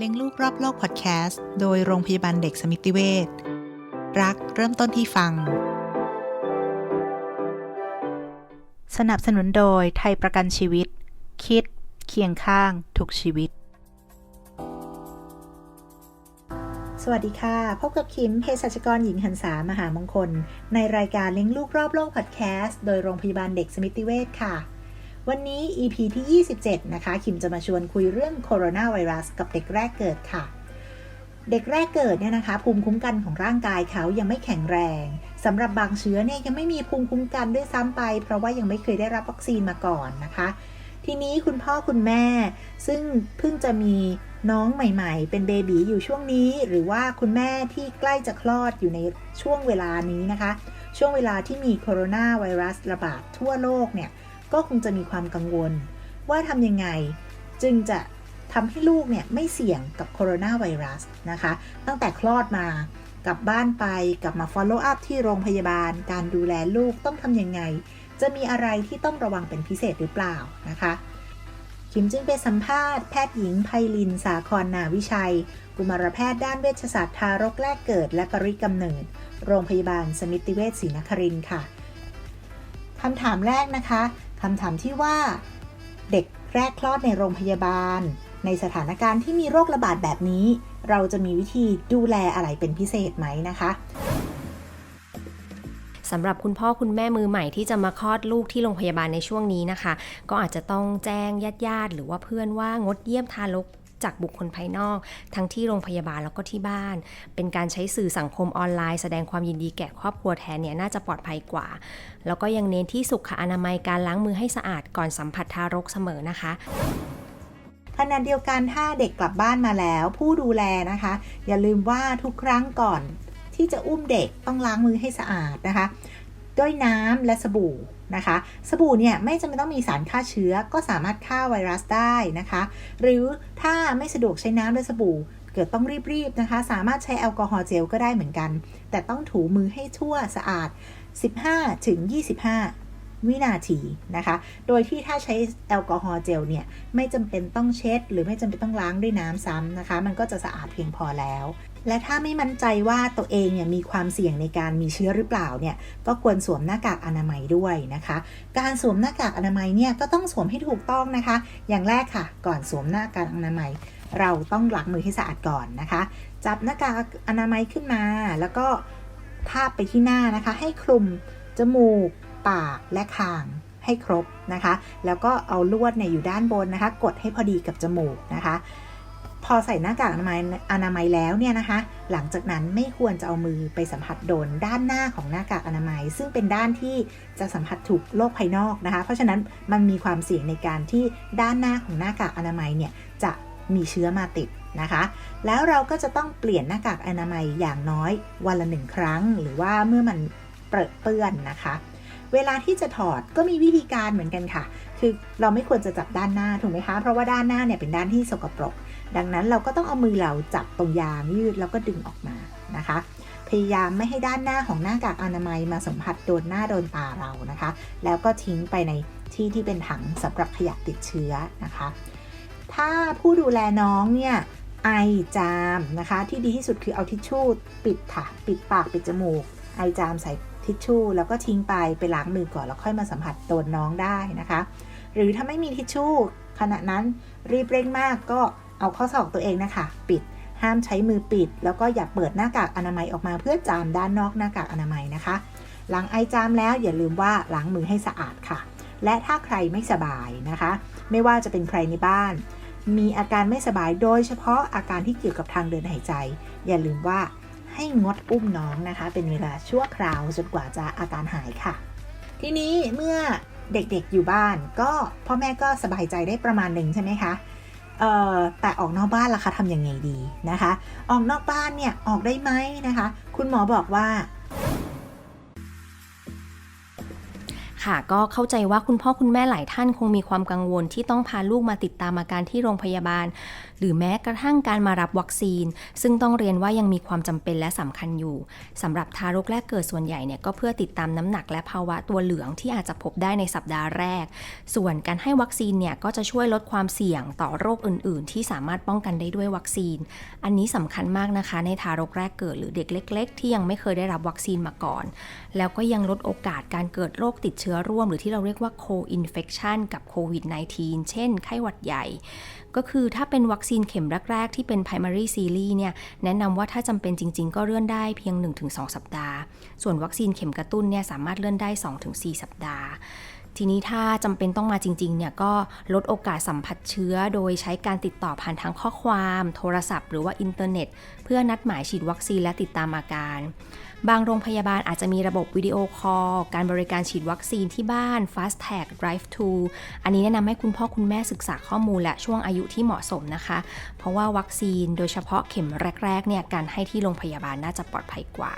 เลี้ยงลูกรอบโลกพอดแคสต์โดยโรงพยาบาลเด็กสมิติเวชรักเริ่มต้นที่ฟัง สนับสนุนโดยไทยประกันชีวิต คิด เคียงข้างทุกชีวิต สวัสดีค่ะ พบกับคิมเภสัชกรหญิงหันษามหามงคล ในรายการเลี้ยงลูกรอบโลกพอดแคสต์โดยโรงพยาบาลเด็กสมิติเวชค่ะ วันนี้ EP ที่ 27 นะคะ คิมจะมาชวนคุยเรื่องโคโรนาไวรัสกับเด็กแรกเกิดค่ะ เด็กแรกเกิดเนี่ยนะคะ ภูมิคุ้มกันของร่างกายเขายังไม่แข็งแรงสำหรับบางเชื้อเนี่ยยังไม่มีภูมิคุ้มกันด้วยซ้ำไป เพราะว่ายังไม่เคยได้รับวัคซีนมาก่อนนะคะ ทีนี้คุณพ่อคุณแม่ ซึ่งเพิ่งจะมีน้องใหม่ๆ เป็นเบบีอยู่ช่วงนี้ หรือว่าคุณแม่ที่ใกล้จะคลอดอยู่ในช่วงเวลานี้นะคะ ช่วงเวลาที่มีโคโรนาไวรัสระบาดทั่วโลกเนี่ย ก็คงจะมีความกังวล ว่าทำยังไงจึงจะทำให้ลูกเนี่ยไม่เสี่ยงกับโคโรนาไวรัสนะคะ ตั้งแต่คลอดมากลับบ้านไปกลับมา follow up ที่โรงพยาบาล การดูแลลูกต้องทำยังไง จะมีอะไรที่ต้องระวังเป็นพิเศษหรือเปล่านะคะคิมจึงไปสัมภาษณ์แพทย์หญิงไพลินสาครนาวิชัย กุมารแพทย์ด้านเวชศาสตร์ทารกแรกเกิดและปริกำเนิด โรงพยาบาลสมิติเวชศรีนครินทร์ค่ะคำถามแรกนะคะ คำถามที่ว่า เด็กแรกคลอดในโรงพยาบาล ในสถานการณ์ที่มีโรคระบาดแบบนี้ เราจะมีวิธีดูแลอะไรเป็นพิเศษไหมนะคะสำหรับคุณพ่อคุณแม่มือใหม่ที่จะมาคลอดลูกที่โรงพยาบาลในช่วงนี้นะคะ ก็อาจจะต้องแจ้งญาติญาติๆหรือว่าเพื่อนว่างดเยี่ยมทารก จากบุคคลภายนอก ทั้งที่โรงพยาบาลแล้วก็ที่บ้าน เป็นการใช้สื่อสังคมออนไลน์แสดงความยินดีแก่ครอบครัวแทนเนี่ยน่าจะปลอดภัยกว่า แล้วก็ยังเน้นที่สุขอนามัยการล้างมือให้สะอาดก่อนสัมผัสทารกเสมอนะคะขณะเดียวกันถ้าเด็กกลับบ้านมาแล้ว ผู้ดูแลนะคะ อย่าลืมว่าทุกครั้งก่อนที่จะอุ้มเด็กต้องล้างมือให้สะอาดนะคะ ด้วยน้ำและสบู่นะคะ สบู่เนี่ยไม่จำเป็นต้องมีสารฆ่าเชื้อก็สามารถฆ่าไวรัสได้นะคะ หรือถ้าไม่สะดวกใช้น้ำและสบู่ เกิดต้องรีบๆนะคะ สามารถใช้แอลกอฮอล์เจลก็ได้เหมือนกัน แต่ต้องถูมือให้ทั่วสะอาด 15ถึง25 วินาทีนะคะ โดยที่ถ้าใช้แอลกอฮอล์เจลเนี่ย ไม่จำเป็นต้องเช็ด หรือไม่จำเป็นต้องล้างด้วยน้ำซ้ำนะคะ มันก็จะสะอาดเพียงพอแล้ว และถ้าไม่มั่นใจว่าตัวเองเนี่ยมีความเสี่ยงในการมีเชื้อหรือเปล่าเนี่ย ก็ควรสวมหน้ากากอนามัยด้วยนะคะ การสวมหน้ากากอนามัยเนี่ยก็ต้องสวมให้ถูกต้องนะคะ อย่างแรกค่ะ ก่อนสวมหน้ากากอนามัย เราต้องล้างมือให้สะอาดก่อนนะคะ จับหน้ากากอนามัยขึ้นมา แล้วก็ทาบไปที่หน้านะคะ ให้คลุมจมูก ปากและคางให้ครบนะคะ แล้วก็เอาลวดเนี่ยอยู่ด้านบนนะคะ กดให้พอดีกับจมูกนะคะ พอใส่หน้ากากอนามัยอนามัยแล้วเนี่ยนะคะ หลังจากนั้นไม่ควรจะเอามือไปสัมผัสโดนด้านหน้าของหน้ากากอนามัย ซึ่งเป็นด้านที่จะสัมผัสถูกโรคภายนอกนะคะ เพราะฉะนั้นมันมีความเสี่ยงในการที่ด้านหน้าของหน้ากากอนามัยเนี่ยจะมีเชื้อมาติดนะคะ แล้วเราก็จะต้องเปลี่ยนหน้ากากอนามัยอย่างน้อยวันละหนึ่งครั้ง หรือว่าเมื่อมันเปรอะเปื้อนนะคะ เวลาที่จะถอดก็มีวิธีการเหมือนกันค่ะ คือเราไม่ควรจะจับด้านหน้าถูกไหมคะ เพราะว่าด้านหน้าเนี่ยเป็นด้านที่สกปรก ดังนั้นเราก็ต้องเอามือเราจับตรงยางยืดแล้วก็ดึงออกมานะคะ พยายามไม่ให้ด้านหน้าของหน้ากากอนามัยมาสัมผัสโดนหน้าโดนตาเรานะคะ แล้วก็ทิ้งไปในที่ที่เป็นถังสำหรับขยะติดเชื้อนะคะ ถ้าผู้ดูแลน้องเนี่ยไอจามนะคะ ที่ดีที่สุดคือเอาทิชชู่ปิดค่ะ ปิดปากปิดจมูก ไอจามใส่ ทิชชู่แล้วก็ทิ้งไปไปล้างมือก่อนแล้วค่อยมาสัมผัสโดนน้องได้นะคะ หรือถ้าไม่มีทิชชู่ขณะนั้นรีบเร่งมากก็เอาข้อศอกตัวเองนะคะ ปิดห้ามใช้มือปิด แล้วก็อย่าเปิดหน้ากากอนามัยออกมาเพื่อจามด้านนอกหน้ากากอนามัยนะคะ หลังไอจามแล้วอย่าลืมว่าล้างมือให้สะอาดค่ะ และถ้าใครไม่สบายนะคะ ไม่ว่าจะเป็นใครในบ้าน มีอาการไม่สบายโดยเฉพาะอาการที่เกี่ยวกับทางเดินหายใจ อย่าลืมว่า ให้งดอุ้มน้องนะคะ เป็นเวลาชั่วคราวจนกว่าจะอาการหายค่ะ ทีนี้เมื่อเด็กๆอยู่บ้าน ก็พ่อแม่ก็สบายใจได้ประมาณหนึ่งใช่ไหมคะเอ่อแต่ออกนอกบ้านล่ะคะทำยังไงดีนะคะ ออกนอกบ้านเนี่ยออกได้ไหมนะคะ คุณหมอบอกว่าค่ะก็เข้าใจว่าคุณพ่อคุณแม่หลายท่านคงมีความกังวลที่ต้องพาลูกมาติดตามอาการที่โรงพยาบาล หรือแม้กระทั่งการมารับวัคซีน ซึ่งต้องเรียนว่ายังมีความจำเป็นและสำคัญอยู่สำหรับทารกแรกเกิดส่วนใหญ่เนี่ยก็เพื่อติดตามน้ำหนักและภาวะตัวเหลืองที่อาจจะพบได้ในสัปดาห์แรก ส่วนการให้วัคซีนเนี่ยก็จะช่วยลดความเสี่ยงต่อโรคอื่น ๆ ที่สามารถป้องกันได้ด้วยวัคซีน อันนี้สำคัญมากนะคะ ในทารกแรกเกิดหรือเด็กเล็ก ๆ ที่ยังไม่เคยได้รับวัคซีนมาก่อน แล้วก็ยังลดโอกาสการเกิดโรคติดเชื้อร่วม หรือที่เราเรียกว่า co-infection กับโควิด -19 เช่น ไข้หวัดใหญ่ ก็คือถ้าเป็นวัคซีนเข็มแรก ๆ ที่เป็น primary series เนี่ยแนะนำว่าถ้าจำเป็นจริง ๆ ก็เลื่อนได้เพียง 1-2 สัปดาห์ ส่วนวัคซีนเข็มกระตุ้นเนี่ยสามารถเลื่อนได้ 2-4 สัปดาห์ทีนี้ถ้าจำเป็นต้องมาจริงๆเนี่ยก็ลดโอกาสสัมผัสเชื้อ โดยใช้การติดต่อผ่านทางข้อความ โทรศัพท์ หรือว่าอินเทอร์เน็ต เพื่อนัดหมายฉีดวัคซีนและติดตามอาการ บางโรงพยาบาลอาจจะมีระบบวิดีโอคอล การบริการฉีดวัคซีนที่บ้าน Fast Tag Drive to อันนี้แนะนำให้คุณพ่อคุณแม่ศึกษาข้อมูลและช่วงอายุที่เหมาะสมนะคะ เพราะว่าวัคซีนโดยเฉพาะเข็มแรกๆเนี่ยการให้ที่โรงพยาบาลน่าจะปลอดภัยกว่า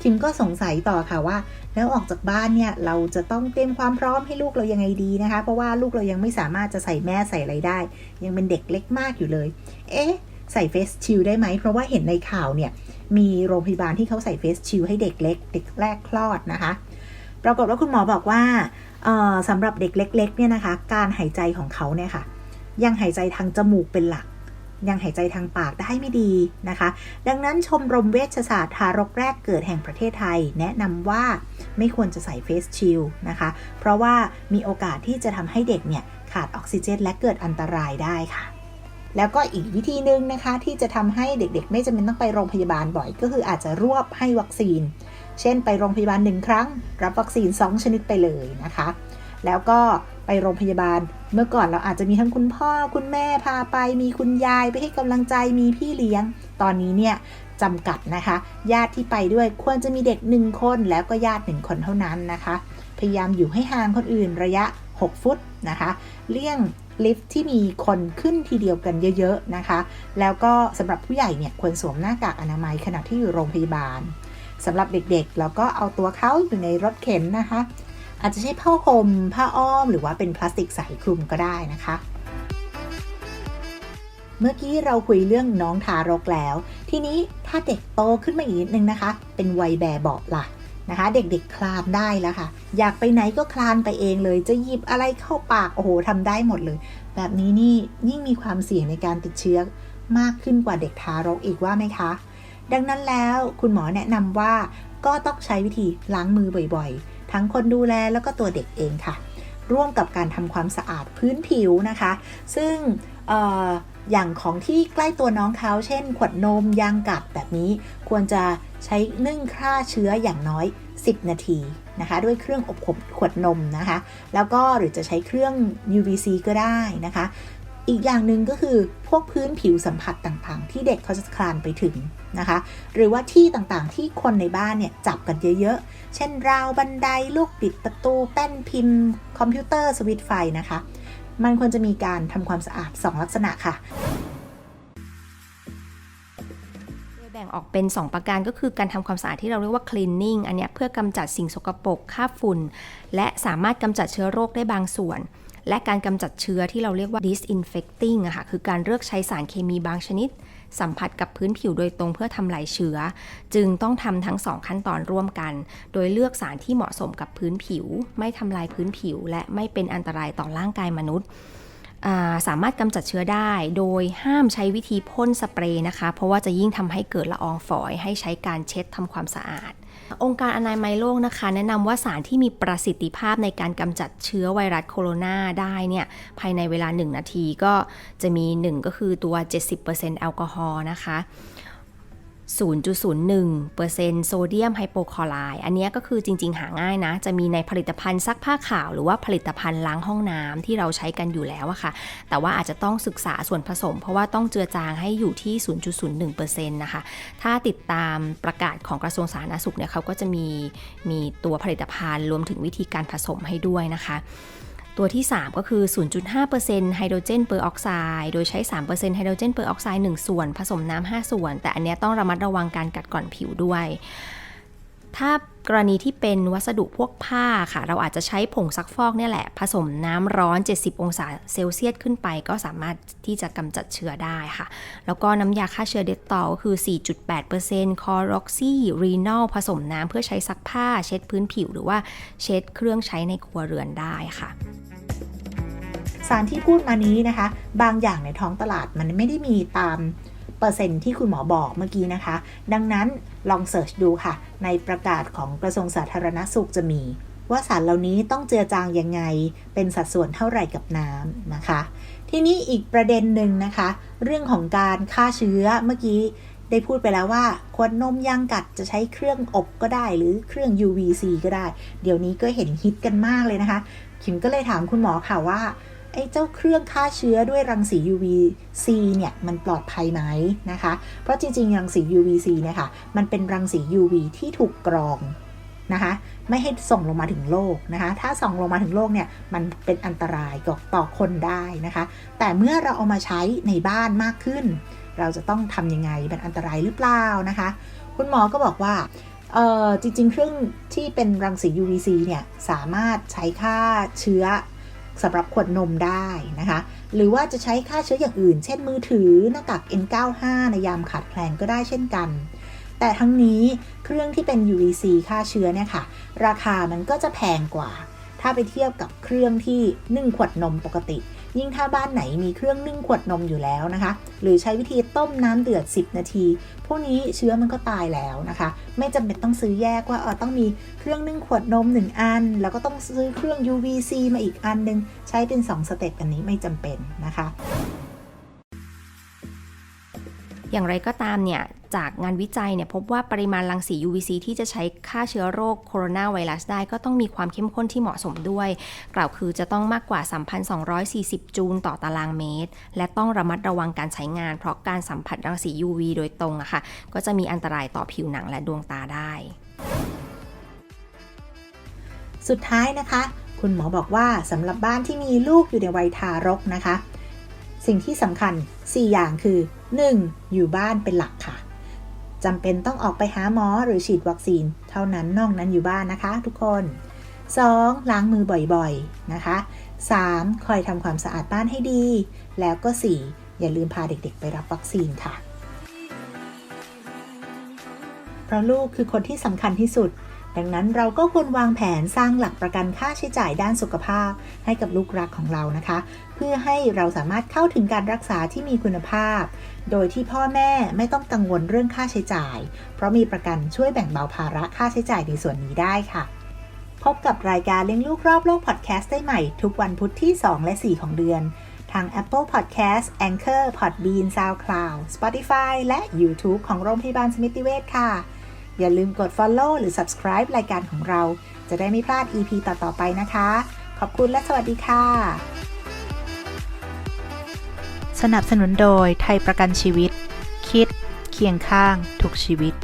คิมก็สงสัยต่อค่ะว่า แล้วออกจากบ้านเนี่ยเราจะต้องเตรียมความพร้อมให้ลูกเรายังไงดีนะคะ เพราะว่าลูกเรายังไม่สามารถจะใส่แม่ใส่อะไรได้ ยังเป็นเด็กเล็กมากอยู่เลย เอ๊ะ ใส่เฟสชิลได้ไหม เพราะว่าเห็นในข่าวเนี่ย มีโรงพยาบาลที่เขาใส่เฟสชิลให้เด็กเล็ก เด็กแรกคลอดนะคะ ปรากฏว่าคุณหมอบอกว่าสำหรับเด็กเล็กๆเนี่ยนะคะ การหายใจของเขาเนี่ยค่ะ ยังหายใจทางจมูกเป็นหลัก ยังหายใจทางปากได้ไม่ดีนะคะ ดังนั้นชมรมเวชศาสตร์ทารกแรกเกิดแห่งประเทศไทย แนะนำว่าไม่ควรจะใส่เฟสชิลนะคะ เพราะว่ามีโอกาสที่จะทำให้เด็กเนี่ยขาดออกซิเจน และเกิดอันตรายได้ค่ะ แล้วก็อีกวิธีหนึ่งนะคะ ที่จะทำให้เด็กๆ ไม่จำเป็นต้องไปโรงพยาบาลบ่อย ก็คืออาจจะรวบให้วัคซีน เช่นไปโรงพยาบาลหนึ่งครั้ง รับวัคซีน 2 ชนิดไปเลยนะคะ แล้วก็ไปโรงพยาบาล เมื่อก่อนเราอาจจะมีทั้งคุณพ่อคุณแม่พาไป มีคุณยายไปให้กำลังใจมีพี่เลี้ยง ตอนนี้เนี่ยจำกัดนะคะ ญาติที่ไปด้วยควรจะมีเด็กหนึ่งคนแล้วก็ญาติหนึ่งคนเท่านั้นนะคะ พยายามอยู่ให้ห่างคนอื่นระยะ 6 ฟุตนะคะ เลี่ยง ลิฟท์ที่มีคนขึ้นทีเดียวกันเยอะๆนะคะ แล้วก็สำหรับผู้ใหญ่เนี่ยควรสวมหน้ากากอนามัยขณะที่อยู่โรงพยาบาลสำหรับเด็กๆ แล้วก็เอาตัวเขาอยู่ในรถเข็นนะคะ อาจจะใช้ผ้าห่มผ้าอ้อม หรือว่าเป็นพลาสติกใสคลุมก็ได้นะคะ เมื่อกี้เราคุยเรื่องน้องทารกแล้ว ทีนี้ถ้าเด็กโตขึ้นมาอีกนิดนึงนะคะ เป็นวัยแบบเบาะล่ะ นะคะ เด็กๆคลานได้แล้วค่ะ อยากไปไหนก็คลานไปเองเลย จะหยิบอะไรเข้าปากโอ้โหทำได้หมดเลย แบบนี้นี่ยิ่งมีความเสี่ยงในการติดเชื้อมากขึ้นกว่าเด็กทารกอีกว่าไหมคะ ดังนั้นแล้วคุณหมอแนะนำว่าก็ต้องใช้วิธีล้างมือบ่อยๆ ทั้งคนดูแลแล้วก็ตัวเด็กเองค่ะ ร่วมกับการทำความสะอาดพื้นผิวนะคะ ซึ่งเอย่างของที่ใกล้ตัวน้องเขาเช่น ขวดนมยางกัดแบบนี้ ควรจะใช้นึ่งฆ่าเชื้ออย่างน้อย 10 นาทีนะคะ ด้วยเครื่องอบขวดนมนะคะ แล้วก็หรือจะใช้เครื่อง UVC ก็ได้นะคะ อีกอย่างหนึ่งก็คือพวกพื้นผิวสัมผัสต่างๆ ที่เด็กเขาจะคลานไปถึงนะคะ หรือว่าที่ต่างๆที่คนในบ้านเนี่ยจับกันเยอะๆ เช่นราวบันไดลูกบิดประตูแป้นพิมพ์ คอมพิวเตอร์สวิตไฟนะคะ มันควรจะมีการทำความสะอาด 2 ลักษณะค่ะโดยแบ่งออกเป็น 2 ประการก็คือการทำความสะอาดที่เราเรียกว่า cleaning อันนี้เพื่อกำจัดสิ่งสกปรกคราบฝุ่น และสามารถกำจัดเชื้อโรคได้บางส่วน และการกำจัดเชื้อที่เราเรียกว่า disinfecting อะค่ะคือการเลือกใช้สารเคมีบางชนิด สัมผัสกับพื้นผิวโดยตรงเพื่อทำลายเชื้อ จึงต้องทำทั้งสองขั้นตอนร่วมกัน โดยเลือกสารที่เหมาะสมกับพื้นผิว ไม่ทำลายพื้นผิว และไม่เป็นอันตรายต่อร่างกายมนุษย์สามารถกำจัดเชื้อได้โดยห้ามใช้วิธีพ่นสเปรย์นะคะ เพราะว่าจะยิ่งทำให้เกิดละอองฝอยให้ใช้การเช็ดทำความสะอาด องค์การอนามัยโลกนะคะ แนะนำว่าสารที่มีประสิทธิภาพในการกำจัดเชื้อไวรัสโคโรนาได้เนี่ยภายในเวลา 1 นาทีก็จะมี 1 ก็คือตัว 70%แอลกอฮอล์นะคะ 0.01%โซเดียมไฮโปคลอไรด์อันนี้ก็คือจริง ๆ หาง่ายนะ จะมีในผลิตภัณฑ์ซักผ้าขาว หรือว่าผลิตภัณฑ์ล้างห้องน้ำที่เราใช้กันอยู่แล้วอะค่ะ แต่ว่าอาจจะต้องศึกษาส่วนผสม เพราะว่าต้องเจือจางให้อยู่ที่ 0.01%นะคะ ถ้าติดตามประกาศของกระทรวงสาธารณสุขเนี่ยเขาก็จะมีมีตัวผลิตภัณฑ์รวมถึงวิธีการผสมให้ด้วยนะคะ ตัวที่ 3 ก็คือ 0.5%ไฮโดรเจนเปอร์ออกไซด์ โดยใช้ 3%ไฮโดรเจนเปอร์ออกไซด์ 1 ส่วน ผสมน้ำ5ส่วน แต่อันเนี้ยต้องระมัดระวังการกัดก่อนผิวด้วย ถ้า กรณีที่เป็นวัสดุพวกผ้าค่ะ เราอาจจะใช้ผงซักฟอกเนี่ยแหละ ผสมน้ำร้อน 70 องศาเซลเซียสขึ้นไป ก็สามารถที่จะกำจัดเชื้อได้ค่ะ แล้วก็น้ำยาฆ่าเชื้อเดตตอลคือ 4.8%คอร็อกซี่รีนอลผสมน้ำเพื่อใช้ซักผ้า เช็ดพื้นผิว หรือว่าเช็ดเครื่องใช้ในครัวเรือนได้ค่ะสารที่พูดมานี้นะคะ บางอย่างในท้องตลาดมันไม่ได้มีตามเปอร์เซ็นต์ที่คุณหมอบอกเมื่อกี้นะคะ ดังนั้น ลองเสิร์ชดูค่ะ ในประกาศของกระทรวงสาธารณสุขจะมี ว่าสารเหล่านี้ต้องเจือจางยังไง เป็นสัดส่วนเท่าไหร่กับน้ำนะคะ ทีนี้อีกประเด็นหนึ่งนะคะ เรื่องของการฆ่าเชื้อเมื่อกี้ได้พูดไปแล้วว่าขวดนมย่างกัดจะใช้เครื่องอบก็ได้ หรือเครื่อง UVC ก็ได้ เดี๋ยวนี้ก็เห็นฮิตกันมากเลยนะคะขิมก็เลยถามคุณหมอค่ะว่า ไอ้เจ้าเครื่องฆ่าเชื้อด้วยรังสี UVC เนี่ยมันปลอดภัยไหมนะคะ เพราะจริงๆ รังสี UVC เนี่ยค่ะมันเป็นรังสี UV ที่ถูกกรองนะคะไม่ให้ส่งลงมาถึงโลกนะคะ ถ้าส่องลงมาถึงโลกเนี่ยมันเป็นอันตรายกับต่อคนได้นะคะ แต่เมื่อเราเอามาใช้ในบ้านมากขึ้น เราจะต้องทำยังไงเป็นอันตรายหรือเปล่านะคะ คุณหมอก็บอกว่าเออจริงๆเครื่องที่เป็นรังสี UVC เนี่ยสามารถใช้ฆ่าเชื้อ สำหรับขวดนมได้นะคะ หรือว่าจะใช้ฆ่าเชื้ออย่างอื่น เช่นมือถือหน้ากาก N95 ในยามขาดแคลนก็ได้เช่นกัน แต่ทั้งนี้เครื่องที่เป็น UVC ฆ่าเชื้อเนี่ยค่ะ ราคามันก็จะแพงกว่า ถ้าไปเทียบกับเครื่องที่นึ่งขวดนมปกติ ยิ่งถ้าบ้านไหนมีเครื่องนึ่งขวดนมอยู่แล้วนะคะ หรือใช้วิธีต้มน้ำเดือด 10 นาที พวกนี้เชื้อมันก็ตายแล้วนะคะ ไม่จำเป็นต้องซื้อแยกว่าเออต้องมีเครื่องนึ่งขวดนม 1 อัน แล้วก็ต้องซื้อเครื่อง UVC มาอีกอันหนึง ใช้เป็น 2 สเต็ปอันนี้ไม่จำเป็นนะคะอย่างไรก็ตามเนี่ย จากงานวิจัยเนี่ยพบว่าปริมาณรังสี UVC ที่จะใช้ฆ่าเชื้อโรคโคโรนาไวรัสได้ ก็ต้องมีความเข้มข้นที่เหมาะสมด้วย กล่าวคือจะต้องมากกว่า 3,240 จูลต่อตารางเมตร และต้องระมัดระวังการใช้งาน เพราะการสัมผัสรังสี UV โดยตรงอะค่ะ ก็จะมีอันตรายต่อผิวหนังและดวงตาได้ สุดท้ายนะคะ คุณหมอบอกว่าสำหรับบ้านที่มีลูกอยู่ในวัยทารกนะคะ สิ่งที่สำคัญ 4 อย่างคือ 1. อยู่บ้านเป็นหลักค่ะ จำเป็นต้องออกไปหาหมอหรือฉีดวัคซีน เท่านั้นนอกนั้นอยู่บ้านนะคะ ทุกคน 2. ล้างมือบ่อยๆนะคะ 3. คอยทำความสะอาดบ้านให้ดี แล้วก็ 4. อย่าลืมพาเด็กๆ ไปรับวัคซีนค่ะ เพราะลูกคือคนที่สำคัญที่สุด ดังนั้นเราก็ควรวางแผนสร้างหลักประกันค่าใช้จ่ายด้านสุขภาพ ให้กับลูกรักของเรานะคะ เพื่อให้เราสามารถเข้าถึงการรักษาที่มีคุณภาพ โดยที่พ่อแม่ไม่ต้องกังวลเรื่องค่าใช้จ่าย เพราะมีประกันช่วยแบ่งเบาภาระค่าใช้จ่ายในส่วนนี้ได้ค่ะ พบกับรายการเลี้ยงลูกรอบโลกพอดแคสต์ได้ใหม่ ทุกวันพุธที่ 2 และ 4 ของเดือน ทาง Apple Podcast Anchor Podbean SoundCloud Spotify และ YouTube ของโรงพยาบาลสมิติเวชค่ะ อย่าลืมกด Follow หรือ Subscribe รายการของเรา จะได้ไม่พลาด EP ต่อ ๆ ไปนะคะ ขอบคุณและสวัสดีค่ะ สนับสนุนโดยไทยประกันชีวิต คิด เคียงข้าง ทุกชีวิต